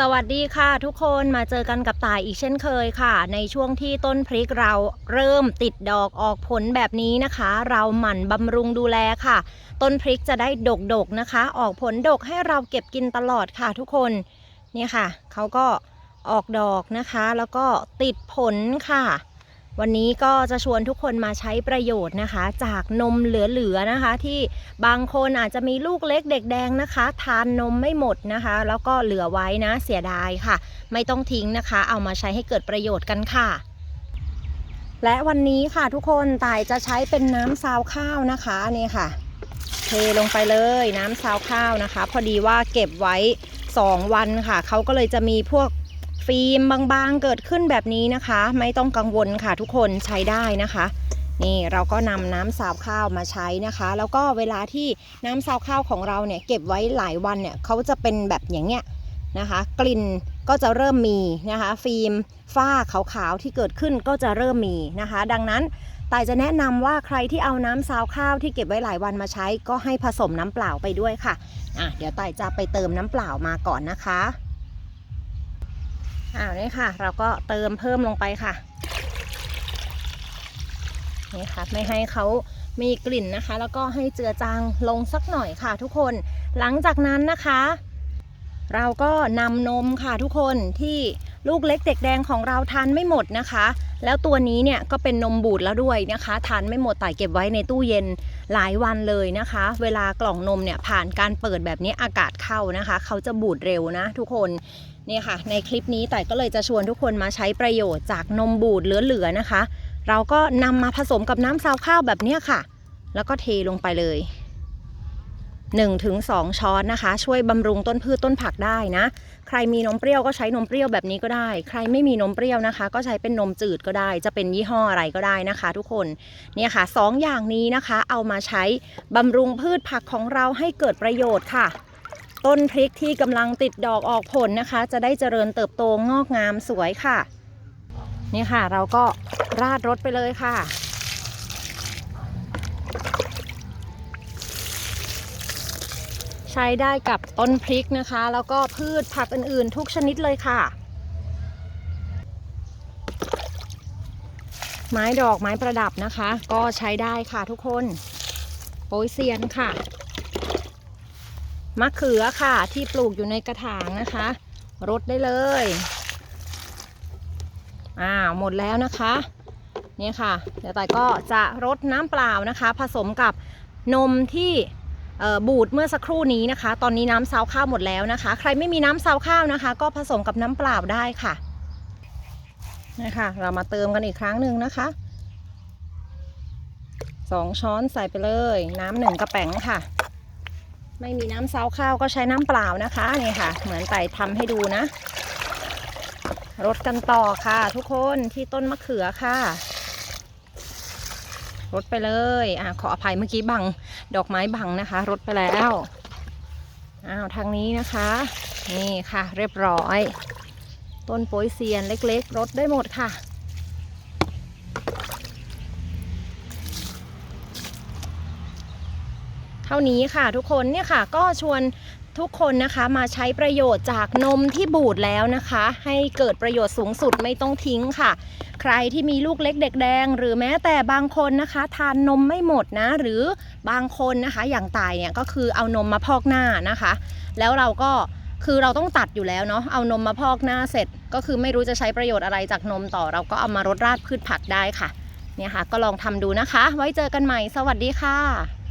สวัสดีค่ะทุกคนมาเจอกันกับตายอีกเช่นเคยค่ะ ในช่วงที่ต้นพริกเราเริ่มติดดอกออกผลแบบนี้นะคะ เราหมั่นบำรุงดูแลค่ะ ต้นพริกจะได้ดกๆนะคะ ออกผลดกให้เราเก็บกินตลอดค่ะทุกคนนี่ค่ะเขาก็ออกดอกนะคะ แล้วก็ติดผลค่ะ วันนี้ก็จะชวนทุกคนมาใช้ประโยชน์นะคะ จากนมเหลือๆนะคะ ที่บางคนอาจจะมีลูกเล็กเด็กแดงนะคะ ทานนมไม่หมดนะคะ แล้วก็เหลือไว้นะเสียดายค่ะ ไม่ต้องทิ้งนะคะ เอามาใช้ให้เกิดประโยชน์กันค่ะ และวันนี้ค่ะทุกคนต่ายจะใช้เป็นน้ำซาวข้าวนะคะนี่ค่ะ เทลงไปเลยน้ำซาวข้าวนะคะ พอดีว่าเก็บไว้ 2 วันค่ะเขาก็เลยจะมีพวก ฟิล์มบางๆเกิดขึ้นแบบนี้นะคะ ไม่ต้องกังวลค่ะทุกคนใช้ได้นะคะ นี่เราก็นำน้ำซาวข้าวมาใช้นะคะ แล้วก็เวลาที่น้ำซาวข้าวของเราเนี่ยเก็บไว้หลายวันเนี่ยเขาจะเป็นแบบอย่างเงี้ยนะคะ กลิ่นก็จะเริ่มมีนะคะ ฟิล์มฝ้าขาวๆที่เกิดขึ้นก็จะเริ่มมีนะคะ ดังนั้นตายจะแนะนำว่าใครที่เอาน้ำซาวข้าวที่เก็บไว้หลายวันมาใช้ ก็ให้ผสมน้ำเปล่าไปด้วยค่ะอะ เดี๋ยวตายจะไปเติมน้ำเปล่ามาก่อนนะคะ อ่านี่ค่ะ เราก็เติมเพิ่มลงไปค่ะ นี่ค่ะ ไม่ให้เขามีกลิ่นนะคะ แล้วก็ให้เจือจางลงสักหน่อยค่ะ ทุกคน หลังจากนั้นนะคะ เราก็นำนมค่ะทุกคนที่ลูกเล็กเด็กแดงของเราทานไม่หมดนะคะ แล้วตัวนี้เนี่ยก็เป็นนมบูดแล้วด้วยนะคะ ทานไม่หมดแต่เก็บไว้ในตู้เย็น หลายวันเลยนะคะ เวลากล่องนมเนี่ยผ่านการเปิดแบบนี้อากาศเข้านะคะ เขาจะบูดเร็วนะทุกคนเนี่ยค่ะ ในคลิปนี้แต่ก็เลยจะชวนทุกคนมาใช้ประโยชน์จากนมบูดเหลือๆนะคะ เราก็นำมาผสมกับน้ำซาวข้าวแบบนี้ค่ะ แล้วก็เทลงไปเลย 1-2 ช้อนนะคะ ช่วยบำรุงต้นพืชต้นผักได้นะ ใครมีนมเปรี้ยวก็ใช้นมเปรี้ยวแบบนี้ก็ได้ ใครไม่มีนมเปรี้ยวนะคะ ก็ใช้เป็นนมจืดก็ได้ จะเป็นยี่ห้ออะไรก็ได้นะคะ ทุกคนเนี่ยค่ะสองอย่างนี้นะคะ เอามาใช้บำรุงพืชผักของเราให้เกิดประโยชน์ค่ะต้นพริกที่กำลังติดดอกออกผลนะคะ จะได้เจริญเติบโตงอกงามสวยค่ะ นี่ค่ะเราก็ราดรสไปเลยค่ะ ใช้ได้กับต้นพริกนะคะ แล้วก็พืชผักอื่นๆ ทุกชนิดเลยค่ะ ไม้ดอกไม้ประดับนะคะ ก็ใช้ได้ค่ะทุกคนโปยเซียนค่ะ มะเขือค่ะที่ปลูกอยู่ในกระถางนะคะรดได้เลยอ่าหมดแล้วนะคะนี่ค่ะ เดี๋ยวต่ายก็จะรดน้ำเปล่านะคะ ผสมกับนมที่ บูดเมื่อสักครู่นี้นะคะ ตอนนี้น้ำซาวข้าวหมดแล้วนะคะ ใครไม่มีน้ำซาวข้าวนะคะ ก็ผสมกับน้ำเปล่าได้ค่ะนะคะเรามาเติมกันอีกครั้งหนึ่งนะคะสองช้อนใส่ไปเลย น้ำหนึ่งกระแป๋งค่ะ ไม่มีน้ำซาวข้าวก็ใช้น้ำเปล่านะคะนี่ค่ะ เหมือนไต่ทำให้ดูนะรดกันต่อค่ะ ทุกคนที่ต้นมะเขือค่ะ รดไปเลยอะขออภัยเมื่อกี้บัง ดอกไม้บังนะคะรดไปแล้วอ้าวทางนี้นะคะ นี่ค่ะ เรียบร้อย ต้นโปยเซียนเล็กๆรดได้หมดค่ะเท่านี้ค่ะทุกคนเนี่ยค่ะก็ชวน ทุกคนนะคะมาใช้ประโยชน์จากนมที่บูดแล้วนะคะ ให้เกิดประโยชน์สูงสุดไม่ต้องทิ้งค่ะ ใครที่มีลูกเล็กเด็กแดง หรือแม้แต่บางคนนะคะ ทานนมไม่หมดนะ หรือบางคนนะคะ อย่างตายเนี่ยก็คือเอานมมาพอกหน้านะคะ แล้วเราก็คือเราต้องตัดอยู่แล้วเนาะเอานมมาพอกหน้าเสร็จ ก็คือไม่รู้จะใช้ประโยชน์อะไรจากนมต่อ เราก็เอามารดราดพืชผักได้ค่ะเนี่ยค่ะ ก็ลองทำดูนะคะ ไว้เจอกันใหม่สวัสดีค่ะ